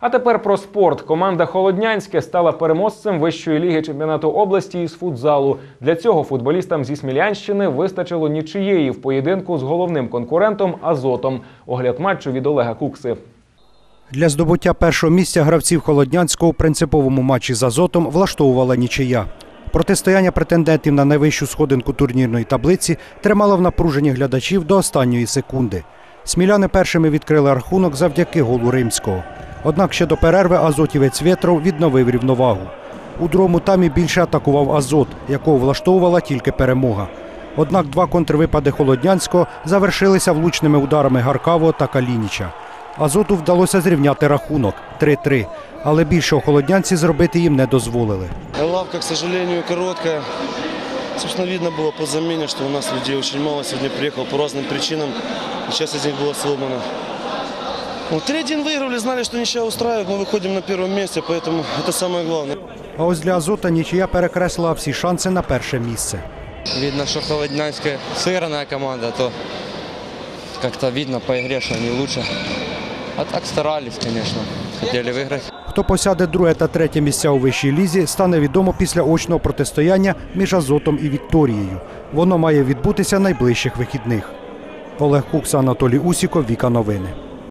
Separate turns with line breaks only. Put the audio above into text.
А тепер про спорт. Команда Холоднянське стала переможцем вищої ліги чемпіонату області із футзалу. Для цього футболістам зі Смілянщини вистачило нічиєї в поєдинку з головним конкурентом Азотом. Огляд матчу від Олега Кукси.
Для здобуття першого місця гравців Холоднянського у принциповому матчі з Азотом влаштовувала нічия. Протистояння претендентів на найвищу сходинку турнірної таблиці тримало в напруженні глядачів до останньої секунди. Сміляни першими відкрили рахунок завдяки голу римського. Однак ще до перерви азотівець Вєтров відновив рівновагу. У другому таймі більше атакував Азот, якого влаштовувала тільки перемога. Однак два контрвипади Холоднянського завершилися влучними ударами Гаркавого та Калініча. Азоту вдалося зрівняти рахунок 3-3, але більшого холоднянці зробити їм не дозволили.
Лавка, к сожалению, короткая. Собственно, видно было по замене, что у нас людей очень мало. Сегодня приехал по разным причинам. И часть из них была сломана. Ну, 3-1 выиграли, знали, что ничья устраивает. Мы выходим на первом месте, поэтому это самое главное.
А ось для Азота нічия перекреслила всі шанси на перше місце.
Видно, что Холоднянская сыгранная команда, то как-то видно по игре, что они лучше. А так старались, конечно. Хотели выиграть.
Хто посяде друге та третє місця у вищій лізі, стане відомо після очного протистояння між Азотом і Вікторією. Воно має відбутися найближчих вихідних. Олег Кукса, Анатолій Усіков, Віка Новини.